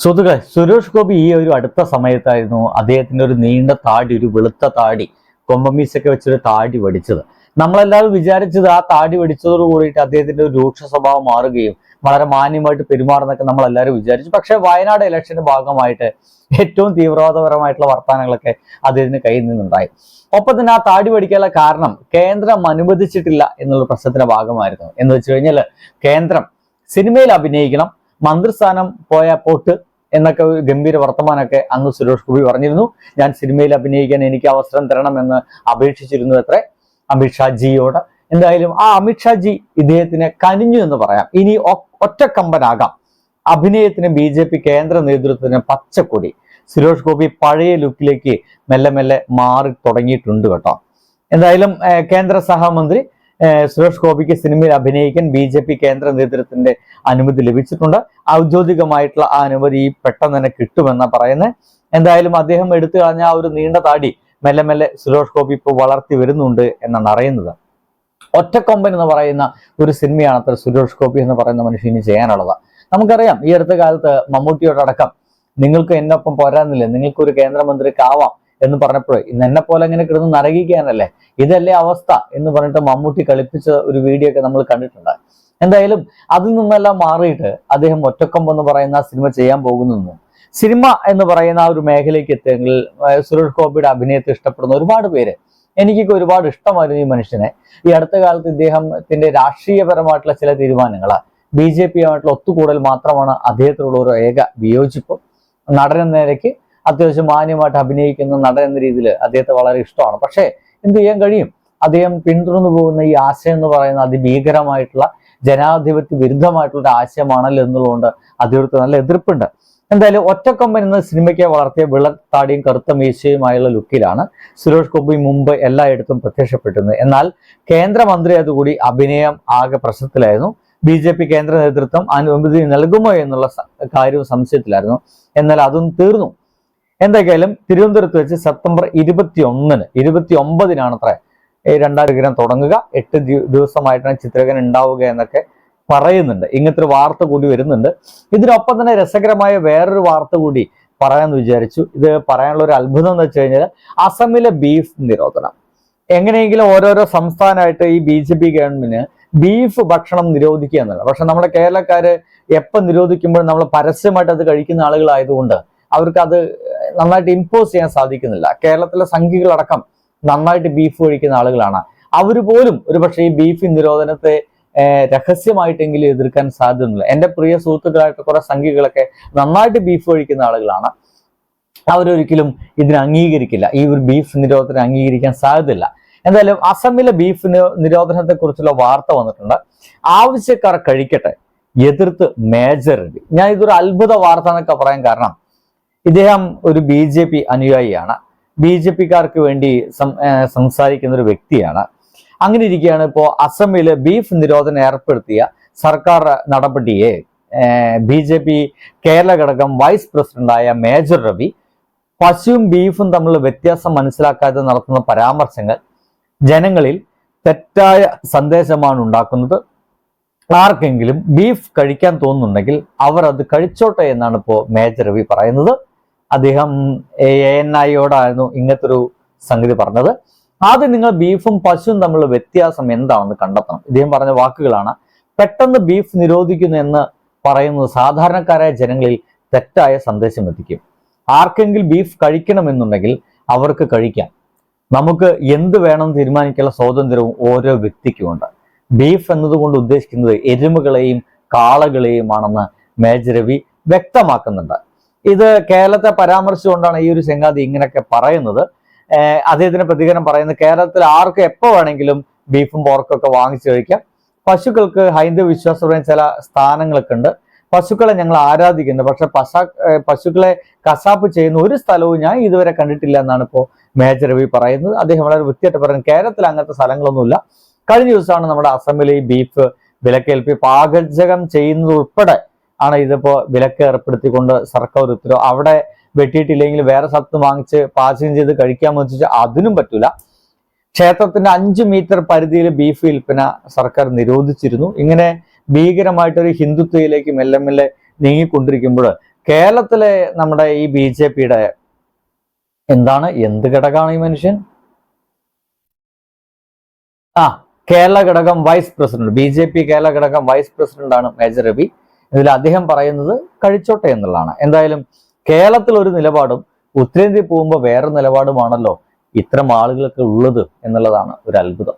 സുഹൃത്തുക്കളെ സുരേഷ് ഗോപി ഈ ഒരു അടുത്ത സമയത്തായിരുന്നു അദ്ദേഹത്തിന്റെ ഒരു നീണ്ട താടി ഒരു വെളുത്ത താടി കൊമ്പമീസൊക്കെ വെച്ചൊരു താടി വടിച്ചത്. നമ്മളെല്ലാവരും വിചാരിച്ചത് ആ താടി വടിച്ചതോട് കൂടിയിട്ട് അദ്ദേഹത്തിന്റെ ഒരു രൂക്ഷ സ്വഭാവം മാറുകയും വളരെ മാന്യമായിട്ട് പെരുമാറുന്നൊക്കെ നമ്മൾ എല്ലാവരും വിചാരിച്ചു. പക്ഷെ വയനാട് ഇലക്ഷന്റെ ഭാഗമായിട്ട് ഏറ്റവും തീവ്രവാദപരമായിട്ടുള്ള വർത്തമാനങ്ങളൊക്കെ അദ്ദേഹത്തിന് കയ്യിൽ നിന്നുണ്ടായി. ഒപ്പം തന്നെ ആ താടി പഠിക്കാനുള്ള കാരണം കേന്ദ്രം അനുവദിച്ചിട്ടില്ല എന്നുള്ള പ്രശ്നത്തിന്റെ ഭാഗമായിരുന്നു. എന്ന് വെച്ച് കഴിഞ്ഞാൽ കേന്ദ്രം സിനിമയിൽ അഭിനയിക്കണം മന്ത്രിസ്ഥാനം പോയ പോട്ട് എന്നൊക്കെ ഗംഭീര വർത്തമാനമൊക്കെ അന്ന് സുരേഷ് ഗോപി പറഞ്ഞിരുന്നു. ഞാൻ സിനിമയിൽ അഭിനയിക്കാൻ എനിക്ക് അവസരം തരണമെന്ന് അപേക്ഷിച്ചിരുന്നു അത്രേ അമിത്ഷാജിയോട് എന്തായാലും ആ അമിത്ഷാജി ഇദ്ദേഹത്തിന് കനിഞ്ഞു എന്ന് പറയാം. ഇനി ഒറ്റക്കമ്പനാകാം. അഭിനയത്തിന് ബി ജെ പി കേന്ദ്ര നേതൃത്വത്തിന് പച്ചക്കൊടി. സുരേഷ് ഗോപി പഴയ ലുക്കിലേക്ക് മെല്ലെ മെല്ലെ മാറി തുടങ്ങിയിട്ടുണ്ട് കേട്ടോ. എന്തായാലും കേന്ദ്ര സഹമന്ത്രി സുരേഷ് ഗോപിക്ക് സിനിമയിൽ അഭിനയിക്കാൻ ബി ജെ പി കേന്ദ്ര നേതൃത്വത്തിന്റെ അനുമതി ലഭിച്ചിട്ടുണ്ട്. ഔദ്യോഗികമായിട്ടുള്ള ആ അനുമതി പെട്ടെന്ന് തന്നെ കിട്ടുമെന്നാണ് പറയുന്നത്. എന്തായാലും അദ്ദേഹം എടുത്തു കളഞ്ഞ ആ ഒരു നീണ്ട താടി മെല്ലെ മെല്ലെ സുരേഷ് ഗോപി ഇപ്പോൾ വളർത്തി വരുന്നുണ്ട് എന്നാണ് അറിയുന്നത്. ഒറ്റക്കൊമ്പൻ എന്ന് പറയുന്ന ഒരു സിനിമയാണ് അത്ര സുരേഷ് ഗോപി എന്ന് പറയുന്ന മനുഷ്യന് ചെയ്യാനുള്ളത്. നമുക്കറിയാം ഈ അടുത്ത കാലത്ത് മമ്മൂട്ടിയോടടക്കം നിങ്ങൾക്ക് എന്നൊപ്പം പോരാന്നില്ലേ നിങ്ങൾക്കൊരു കേന്ദ്രമന്ത്രിക്കാവാം. എന്ന് പറഞ്ഞപ്പോൾ ഇന്ന് എന്നെ പോലെ അങ്ങനെ കിടന്ന് നരകിക്കാനല്ലേ? ഇതല്ലേ അവസ്ഥ എന്ന് പറഞ്ഞിട്ട് മമ്മൂട്ടി കളിപ്പിച്ച ഒരു വീഡിയോ ഒക്കെ നമ്മൾ കണ്ടിട്ടുണ്ട് എന്തായാലും അതിൽ നിന്നെല്ലാം മാറിയിട്ട് അദ്ദേഹം ഒറ്റക്കം എന്ന് പറയുന്ന സിനിമ ചെയ്യാൻ പോകുന്നു സിനിമ എന്ന് പറയുന്ന ആ ഒരു മേഖലയ്ക്ക് എത്തിയെങ്കിൽ സുരേഷ് ഗോപിയുടെ അഭിനയത്തെ ഇഷ്ടപ്പെടുന്ന ഒരുപാട് പേര്. എനിക്കൊക്കെ ഒരുപാട് ഇഷ്ടമായിരുന്നു ഈ മനുഷ്യനെ. ഈ അടുത്ത കാലത്ത് ഇദ്ദേഹത്തിന്റെ രാഷ്ട്രീയപരമായിട്ടുള്ള ചില തീരുമാനങ്ങൾ ബി ജെ പിയുമായിട്ടുള്ള ഒത്തുകൂടൽ മാത്രമാണ് അദ്ദേഹത്തിനുള്ള ഒരു ഏക വിയോജിപ്പ്. നടൻ എന്ന നിലയ്ക്ക് അത്യാവശ്യം മാന്യമായിട്ട് അഭിനയിക്കുന്ന നടൻ എന്ന രീതിയിൽ അദ്ദേഹത്തെ വളരെ ഇഷ്ടമാണ്. പക്ഷേ എന്ത് ചെയ്യാൻ കഴിയും? അദ്ദേഹം പിന്തുടർന്നു പോകുന്ന ഈ ആശയം എന്ന് പറയുന്ന അതിഭീകരമായിട്ടുള്ള ജനാധിപത്യ വിരുദ്ധമായിട്ടുള്ള ഒരു ആശയമാണല്ലോ എന്നുള്ളതുകൊണ്ട് അദ്ദേഹത്തിന് നല്ല എതിർപ്പുണ്ട്. എന്തായാലും ഒറ്റക്കൊമ്പൻ എന്ന സിനിമയ്ക്ക് വളർത്തിയ വെള്ളത്താടിയും കറുത്ത മീശയുമായുള്ള ലുക്കിലാണ് സുരേഷ് ഗോപി മുമ്പ് എല്ലായിടത്തും പ്രത്യക്ഷപ്പെട്ടിരുന്നത്. എന്നാൽ കേന്ദ്രമന്ത്രി അതുകൂടി അഭിനയം ആകെ പ്രശ്നത്തിലായിരുന്നു ബി ജെ പി കേന്ദ്ര നേതൃത്വം അനുമതി നൽകുമോ എന്നുള്ള കാര്യവും സംശയത്തിലായിരുന്നു. എന്നാൽ അതും തീർന്നു. എന്തൊക്കെയായാലും തിരുവനന്തപുരത്ത് വെച്ച് സെപ്റ്റംബർ ഇരുപത്തി ഒന്നിന് ഇരുപത്തി ഒമ്പതിനാണ് അത്ര രണ്ടാം വിഗ്രഹം തുടങ്ങുക. എട്ട് ദിവ- ദിവസമായിട്ടാണ് ചിത്രകൻ ഉണ്ടാവുക എന്നൊക്കെ പറയുന്നുണ്ട്. ഇങ്ങനത്തെ ഒരു വാർത്ത കൂടി വരുന്നുണ്ട്. ഇതിനൊപ്പം തന്നെ രസകരമായ വേറൊരു വാർത്ത കൂടി പറയാമെന്ന് വിചാരിച്ചു. ഇത് പറയാനുള്ള ഒരു അത്ഭുതം എന്ന് വെച്ച് കഴിഞ്ഞാൽ അസമിലെ ബീഫ് നിരോധനം. എങ്ങനെയെങ്കിലും ഓരോരോ സംസ്ഥാനമായിട്ട് ഈ ബി ജെ പി ഗവൺമെന്റിന് ബീഫ് ഭക്ഷണം നിരോധിക്കുക എന്നല്ല. പക്ഷെ നമ്മുടെ കേരളക്കാര് എപ്പം നിരോധിക്കുമ്പോൾ നമ്മൾ പരസ്യമായിട്ട് അത് കഴിക്കുന്ന ആളുകളായതുകൊണ്ട് അവർക്ക് അത് നന്നായിട്ട് ഇമ്പോസ് ചെയ്യാൻ സാധിക്കുന്നില്ല. കേരളത്തിലെ സംഘികളടക്കം നന്നായിട്ട് ബീഫ് കഴിക്കുന്ന ആളുകളാണ്. അവർ പോലും ഒരുപക്ഷെ ഈ ബീഫ് നിരോധനത്തെ രഹസ്യമായിട്ടെങ്കിലും എതിർക്കാൻ സാധ്യതയുണ്ട്. എന്റെ പ്രിയ സുഹൃത്തുക്കളായിട്ട് കുറെ സംഘികളൊക്കെ നന്നായിട്ട് ബീഫ് കഴിക്കുന്ന ആളുകളാണ്. അവരൊരിക്കലും ഇതിനെ അംഗീകരിക്കില്ല. ഈ ഒരു ബീഫ് നിരോധനം അംഗീകരിക്കാൻ സാധ്യതയില്ല. എന്തായാലും അസമിലെ ബീഫ് നിരോധനത്തെ കുറിച്ചുള്ള വാർത്ത വന്നിട്ടുണ്ട്. ആവശ്യക്കാർ കഴിക്കട്ടെ. എതിർത്ത് മേജർ ഞാൻ ഇതൊരു അത്ഭുത വാർത്ത എന്നൊക്കെ പറയാൻ കാരണം ഇദ്ദേഹം ഒരു ബി ജെ പി അനുയായിയാണ്. ബി ജെ പിക്കാർക്ക് വേണ്ടി സംസാരിക്കുന്ന ഒരു വ്യക്തിയാണ്. അങ്ങനെ ഇരിക്കുകയാണ് ഇപ്പോൾ അസമിൽ ബീഫ് നിരോധനം ഏർപ്പെടുത്തിയ സർക്കാർ നടപടിയെ ബി ജെ പി കേരള ഘടകം വൈസ് പ്രസിഡന്റായ മേജർ രവി പശുവും ബീഫും തമ്മിലുള്ള വ്യത്യാസം മനസ്സിലാക്കാതെ നടത്തുന്ന പരാമർശങ്ങൾ ജനങ്ങളിൽ തെറ്റായ സന്ദേശമാണ് ഉണ്ടാക്കുന്നത്. ആർക്കെങ്കിലും ബീഫ് കഴിക്കാൻ തോന്നുന്നുണ്ടെങ്കിൽ അവർ അത് കഴിച്ചോട്ടെ എന്നാണ് ഇപ്പോൾ മേജർ രവി പറയുന്നത്. അദ്ദേഹം എ എൻ ഐയോടായിരുന്നു ഇങ്ങനത്തെ ഒരു സംഗതി പറഞ്ഞത്. ആദ്യം നിങ്ങൾ ബീഫും പശുവും തമ്മിലുള്ള വ്യത്യാസം എന്താണെന്ന് കണ്ടെത്തണം. ഇദ്ദേഹം പറഞ്ഞ വാക്കുകളാണ് പെട്ടെന്ന് ബീഫ് നിരോധിക്കുന്നു എന്ന് പറയുന്നത് സാധാരണക്കാരായ ജനങ്ങളിൽ തെറ്റായ സന്ദേശം എത്തിക്കും. ആർക്കെങ്കിലും ബീഫ് കഴിക്കണമെന്നുണ്ടെങ്കിൽ അവർക്ക് കഴിക്കാം. നമുക്ക് എന്ത് വേണം തീരുമാനിക്കാനുള്ള സ്വാതന്ത്ര്യവും ഓരോ വ്യക്തിക്കുമുണ്ട് ബീഫ് എന്നതുകൊണ്ട് ഉദ്ദേശിക്കുന്നത് എരുമകളെയും കാളകളെയുമാണെന്ന് മേജർ രവി വ്യക്തമാക്കുന്നുണ്ട്. ഇത് കേരളത്തെ പരാമർശിച്ചുകൊണ്ടാണ് ഈ ഒരു ചെങ്ങാതി ഇങ്ങനെയൊക്കെ പറയുന്നത്. അദ്ദേഹത്തിന് പ്രതികരണം പറയുന്നത് കേരളത്തിൽ ആർക്ക് എപ്പോ വേണമെങ്കിലും ബീഫും പോർക്കും ഒക്കെ വാങ്ങിച്ചു കഴിക്കാം. പശുക്കൾക്ക് ഹൈന്ദവ വിശ്വാസപരമായ ചില സ്ഥാനങ്ങളൊക്കെ ഉണ്ട്. പശുക്കളെ ഞങ്ങൾ ആരാധിക്കുന്നു. പക്ഷെ പശ പശുക്കളെ കസാപ്പ് ചെയ്യുന്ന ഒരു സ്ഥലവും ഞാൻ ഇതുവരെ കണ്ടിട്ടില്ല എന്നാണ് ഇപ്പോൾ മേജർ രവി പറയുന്നത്. അദ്ദേഹം വളരെ വൃത്തിയായിട്ട് പറയുന്നത് കേരളത്തിൽ അങ്ങനത്തെ സ്ഥലങ്ങളൊന്നുമില്ല. കഴിഞ്ഞ ദിവസമാണ് നമ്മുടെ അസമിലെ ഈ ബീഫ് വിലക്കേൽപ്പി പാകജകം ചെയ്യുന്നത് ഉൾപ്പെടെ ആണ് ഇതിപ്പോ വിലക്ക് ഏർപ്പെടുത്തിക്കൊണ്ട് സർക്കാർ ഉത്തരവ്. അവിടെ വെട്ടിയിട്ടില്ലെങ്കിൽ വേറെ സ്ഥലത്ത് വാങ്ങിച്ച് പാചകം ചെയ്ത് കഴിക്കാമെന്ന് വെച്ചാൽ അതിനും പറ്റൂല. ക്ഷേത്രത്തിന്റെ അഞ്ച് മീറ്റർ പരിധിയിൽ ബീഫ് വിൽപ്പന സർക്കാർ നിരോധിച്ചിരുന്നു. ഇങ്ങനെ ഭീകരമായിട്ടൊരു ഹിന്ദുത്വയിലേക്ക് മെല്ലെ മെല്ലെ നീങ്ങിക്കൊണ്ടിരിക്കുമ്പോൾ കേരളത്തിലെ നമ്മുടെ ഈ ബി ജെ പിയുടെ എന്താണ്? എന്ത് ഘടകമാണ് ഈ മനുഷ്യൻ? ആ കേരള ഘടകം vice president. B J P Kerala ഘടകം വൈസ് പ്രസിഡന്റ് ആണ് മേജർ രവി. ഇതിൽ അദ്ദേഹം പറയുന്നത് കഴിച്ചോട്ടെ എന്നുള്ളതാണ്. എന്തായാലും കേരളത്തിൽ ഒരു നിലപാടും ഉത്തരേന്ത്യ പോകുമ്പോൾ വേറെ നിലപാടുമാണല്ലോ ഇത്തരം ആളുകളൊക്കെ ഉള്ളത് എന്നുള്ളതാണ് ഒരു അത്ഭുതം.